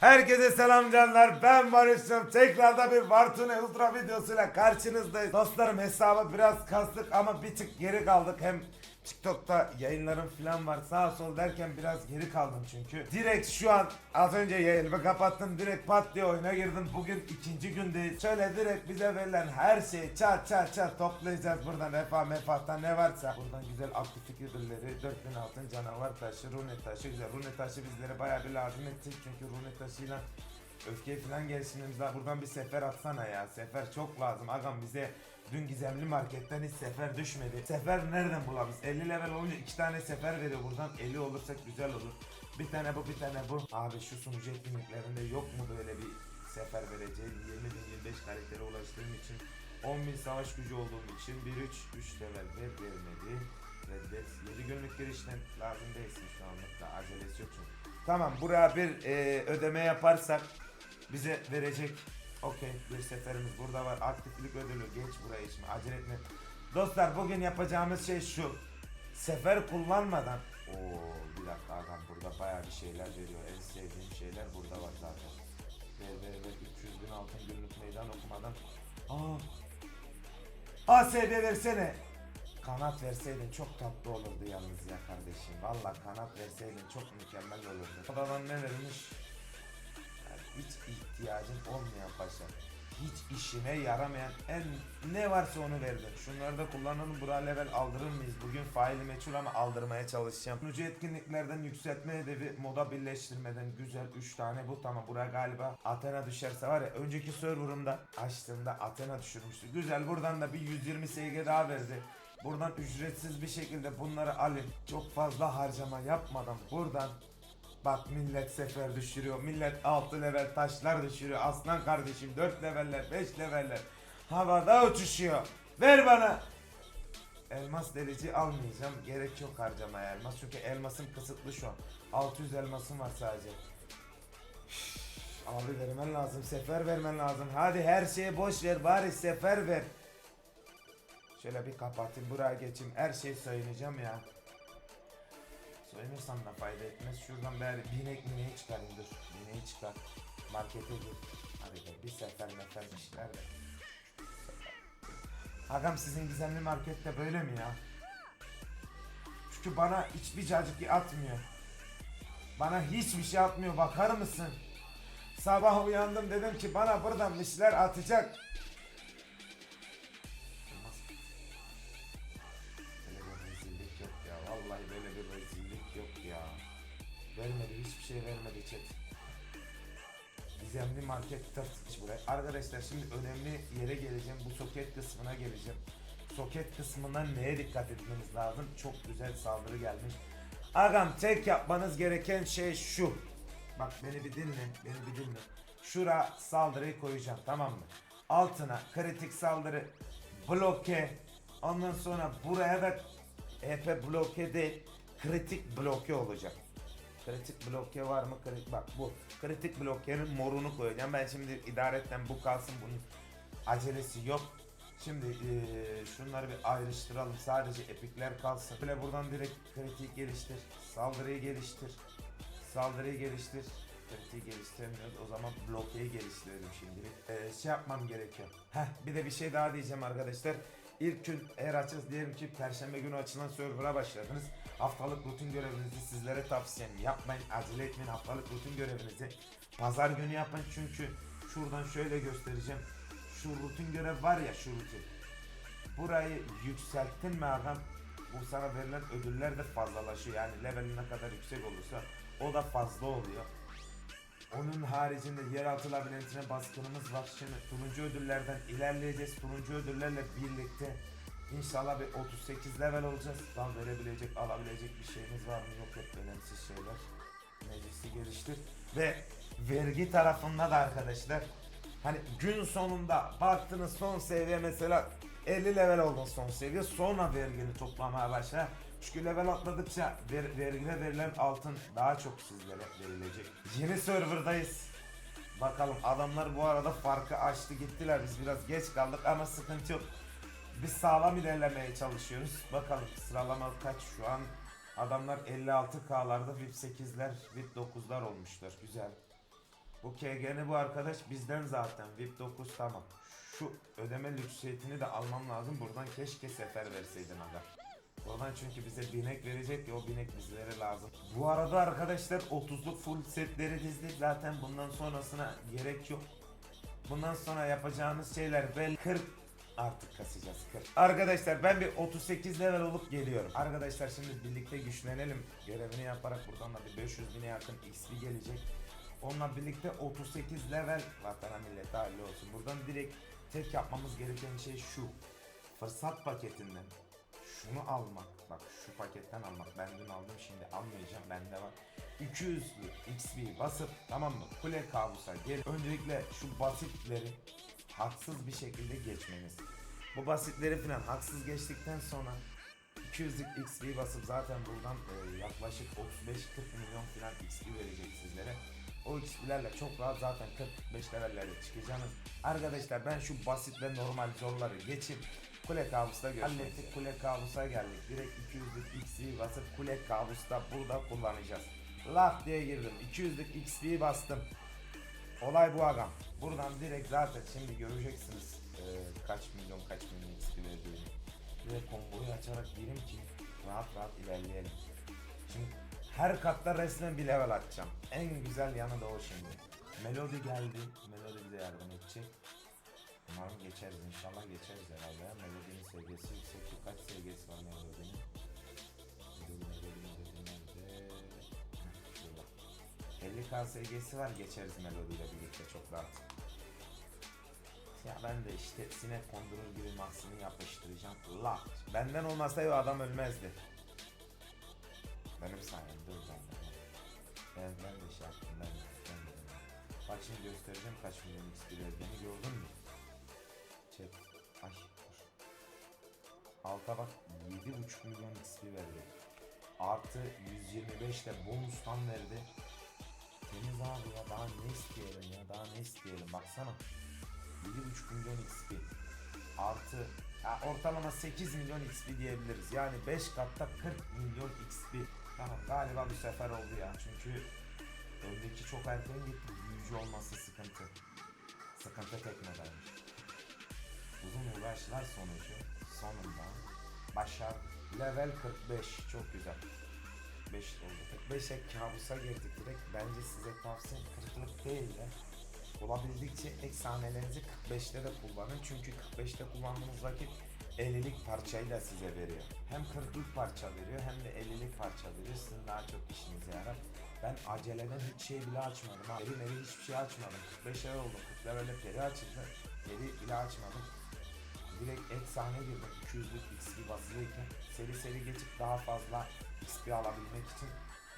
Herkese selam canlar. Ben Barış'ım. Tekrarda bir Vartune Ultra videosuyla karşınızdayız. Dostlarım hesabı biraz kastık ama bir tık geri kaldık. Hem TikTok'ta yayınlarım falan var. Sağ sol derken biraz geri kaldım çünkü. Direkt şu an az önce yayınımı kapattım. Direkt pat diye oyuna girdim. Bugün ikinci gündeyiz. Şöyle direkt bize verilen her şeyi çat çat çat toplayacağız buradan. Refah mefahtan ne varsa. Buradan güzel aktif ödülleri. 4000 altın canavar taşı, rune taşı. Güzel rune taşı bizlere bayağı bir lazım edecek. Çünkü rune taşıyla öfke falan gelişimimiz var. Buradan bir sefer atsana ya. Sefer çok lazım. Agam bize dün gizemli marketten hiç sefer düşmedi. Sefer nereden bulabiliriz? 50 level olunca iki tane sefer veriyor buradan. 50 olursak güzel olur. Bir tane bu bir tane bu. Abi şu sunucu etkinliklerinde yok mu böyle bir sefer vereceği? 20 bin 25 karaktere ulaştığım için 10 bin savaş gücü olduğum için 1 3 3 level ver vermedi. Reddet. 7 günlük girişten lazım değilsin şu anlık da acelesi yok çünkü. Tamam buraya bir e, ödeme yaparsak bize verecek. Okey bir seferimiz burada var. Aktiflik ödülü geç buraya şimdi acele etme. Dostlar bugün yapacağımız şey şu. Sefer kullanmadan Oo bir dakika adam burada bayağı bir şeyler veriyor. En sevdiğim şeyler burada var zaten. Ver ver ver 300 bin altın günlük meydan okumadan. Aa. ASB versene. Kanat verseydin çok tatlı olurdu yalnız ya kardeşim. Valla kanat verseydin çok mükemmel olurdu. Odadan ne vermiş? Hiç ihtiyacın olmayan paşa. Hiç işine yaramayan en ne varsa onu verdin. Şunları da kullanalım. Buraya level aldırır mıyız? Bugün faili meçhul ama aldırmaya çalışacağım. Sunucu etkinliklerden yükseltme hedefi moda birleştirmeden güzel 3 tane bu tamam. Buraya galiba Athena düşerse var ya önceki serverımda açtığımda Athena düşürmüştü. Güzel buradan da bir 120 SG daha verdi. Buradan ücretsiz bir şekilde bunları alayım. Çok fazla harcama yapmadan buradan Bak millet sefer düşürüyor. Millet 6 level taşlar düşürüyor. Aslan kardeşim 4 leveller 5 leveller. Havada uçuşuyor. Ver bana. Elmas delici almayacağım. Gerek yok harcamaya elmas. Çünkü elmasım kısıtlı şu an. 600 elmasım var sadece. Abi vermen lazım. Sefer vermen lazım. Hadi her şeye boş ver. Bari sefer ver. Şöyle bir kapatayım. Buraya geçeyim. Her şeyi söyleyeceğim ya. Soyunursam da fayda etmez. Şuradan bari binek mineği çıkarayım dur. Bineği çıkar. Markete gir. Hadi be bir sefer mefer bir şeyler ver. Agam sizin gizemli markette böyle mi ya? Çünkü bana hiçbir cacık atmıyor. Bana hiçbir şey atmıyor bakar mısın? Sabah uyandım dedim ki bana buradan bir şeyler atacak. Vermedi hiçbir şey vermedi chat. Gizemli market tırt buraya. Arkadaşlar şimdi önemli yere geleceğim. Bu soket kısmına geleceğim. Soket kısmına neye dikkat etmeniz lazım? Çok güzel saldırı gelmiş. Agam tek yapmanız gereken şey şu. Bak beni bir dinle, beni bir dinle. Şura saldırıyı koyacağım tamam mı? Altına kritik saldırı, bloke, ondan sonra buraya da EP bloke değil, kritik bloke olacak. Kritik bloke var mı? Kritik bak bu. Kritik blokenin morunu koyacağım. Ben şimdi idaretten bu kalsın bunun acelesi yok. Şimdi eee, şunları bir ayrıştıralım. Sadece epikler kalsın. Böyle buradan direkt kritiği geliştir. Saldırıyı geliştir. Saldırıyı geliştir. Kritiği geliştiremiyoruz. O zaman blokeyi geliştirelim şimdilik. Eee, şey yapmam gerekiyor. Heh bir de bir şey daha diyeceğim arkadaşlar. İlk gün eğer açız diyelim ki perşembe günü açılan server'a başladınız. Haftalık rutin görevinizi sizlere tavsiyem yapmayın. Acele etmeyin haftalık rutin görevinizi. Pazar günü yapın çünkü şuradan şöyle göstereceğim. Şu rutin görev var ya şu rutin. Burayı yükselttin mi adam bu sana verilen ödüller de fazlalaşıyor. Yani levelin ne kadar yüksek olursa o da fazla oluyor. Onun haricinde yeraltı labirentine baskınımız var. Şimdi turuncu ödüllerden ilerleyeceğiz. Turuncu ödüllerle birlikte inşallah bir 38 level olacağız. Tam verebilecek, alabilecek bir şeyimiz var mı? Yok yok önemsiz şeyler. Meclisi geliştir. Ve vergi tarafında da arkadaşlar hani gün sonunda baktınız son seviye mesela 50 level oldun son seviye sonra vergini toplamaya başla. Çünkü level atladıkça ver, vergine verilen altın daha çok sizlere verilecek. Yeni serverdayız. Bakalım adamlar bu arada farkı açtı gittiler. Biz biraz geç kaldık ama sıkıntı yok. Biz sağlam ilerlemeye çalışıyoruz. Bakalım sıralama kaç şu an. Adamlar 56K'larda VIP 8'ler, VIP 9'lar olmuşlar. Güzel. Bu KG'ni bu arkadaş bizden zaten. VIP 9 tamam. Şu ödeme lüksiyetini de almam lazım. Buradan keşke sefer verseydin aga. Oradan çünkü bize binek verecek ya o binek bizlere lazım. Bu arada arkadaşlar 30'luk full setleri dizdik. Zaten bundan sonrasına gerek yok. Bundan sonra yapacağımız şeyler bel 40 artık kasacağız 40. Arkadaşlar ben bir 38 level olup geliyorum. Arkadaşlar şimdi birlikte güçlenelim. Görevini yaparak buradan da bir 500 bine yakın XP gelecek. Onunla birlikte 38 level vatana millete hayırlı olsun. Buradan direkt tek yapmamız gereken şey şu. Fırsat paketinden şunu almak. Bak şu paketten almak. Ben dün aldım şimdi almayacağım. Bende var. 200'lü XP basıp tamam mı? Kule kabusa gel. Öncelikle şu basitleri haksız bir şekilde geçmeniz. Bu basitleri falan haksız geçtikten sonra 200'lük XP basıp zaten buradan e, yaklaşık 35-40 milyon falan XP verecek sizlere. O XP'lerle çok rahat zaten 45 levellere çıkacaksınız. Arkadaşlar ben şu basit ve normal zorları geçip Kule kabusta görüşmek Hallettik kule kabusa geldik. Direkt 200'lük XP basıp kule kabusta burada kullanacağız. Laf diye girdim. 200'lük XP bastım. Olay bu agam. Buradan direkt zaten şimdi göreceksiniz eee, kaç milyon kaç milyon XP verdiğini. Direkt komboyu açarak gireyim ki rahat rahat ilerleyelim. Şimdi her katta resmen bir level atacağım. En güzel yanı da o şimdi. Melody geldi. Melody bize yardım edecek. Umarım geçeriz. İnşallah geçeriz herhalde. ya. Melody'nin seviyesi yüksek. Şu Kaç seviyesi var Melody'nin? 50k seviyesi var. Geçeriz Melody ile birlikte çok rahat. Ya ben de işte sinek kondurur gibi mahsini yapıştıracağım. La. Benden olmasaydı adam ölmezdi. Benim sayemde özellikle. Ben, ben de şey yaptım ben de. Ben de. Bak şimdi göstereceğim kaç milyon XP verdiğini gördün mü? Çek. Ay dur. Alta bak 7.5 milyon XP verdi. Artı 125 de bonustan verdi. Temiz abi ya daha ne isteyelim ya daha ne isteyelim baksana. 7.5 milyon XP. Artı ya ortalama 8 milyon XP diyebiliriz. Yani 5 katta 40 milyon XP. Tamam galiba bu sefer oldu ya. Çünkü öndeki çok erken gitti. Büyücü olması sıkıntı. Sıkıntı teknedeymiş. Uzun uğraşlar sonucu sonunda başar level 45 çok güzel 5 oldu 45'e kabusa girdik direkt bence size tavsiye kırıklık değil de olabildikçe eksanelerinizi 45'te de kullanın çünkü 45'te kullandığınız vakit 50'lik parçayı da size veriyor. Hem 40'lık parça veriyor hem de 50'lik parça veriyor. Sizin daha çok işinize yarar. Ben aceleden hiç şey bile açmadım. Ha. Elim eli hiçbir şey açmadım. 45 level oldum. 40 level'e peri açıldı. Peri bile açmadım. Direkt efsane girdim 200'lük XP basılıyken seri seri geçip daha fazla XP alabilmek için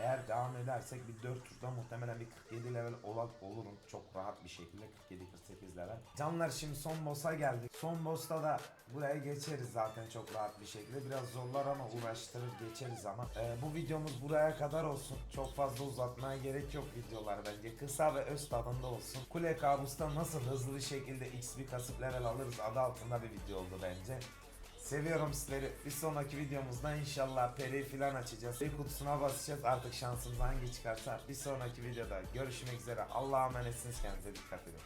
eğer devam edersek bir 4 turda muhtemelen bir 47 level ola, olurum çok rahat bir şekilde 47-48 level. Canlar şimdi son boss'a geldik. Son boss'ta da buraya geçeriz zaten çok rahat bir şekilde. Biraz zorlar ama uğraştırır geçeriz ama. Ee, bu videomuz buraya kadar olsun. Çok fazla uzatmaya gerek yok videolar bence. Kısa ve öz tadında olsun. Kule kabusta nasıl hızlı şekilde XP kasıp level alırız adı altında bir video oldu bence. Seviyorum sizleri. Bir sonraki videomuzda inşallah peri filan açacağız. Bir kutusuna basacağız. Artık şansımız hangi çıkarsa bir sonraki videoda görüşmek üzere. Allah'a emanetsiniz kendinize dikkat edin.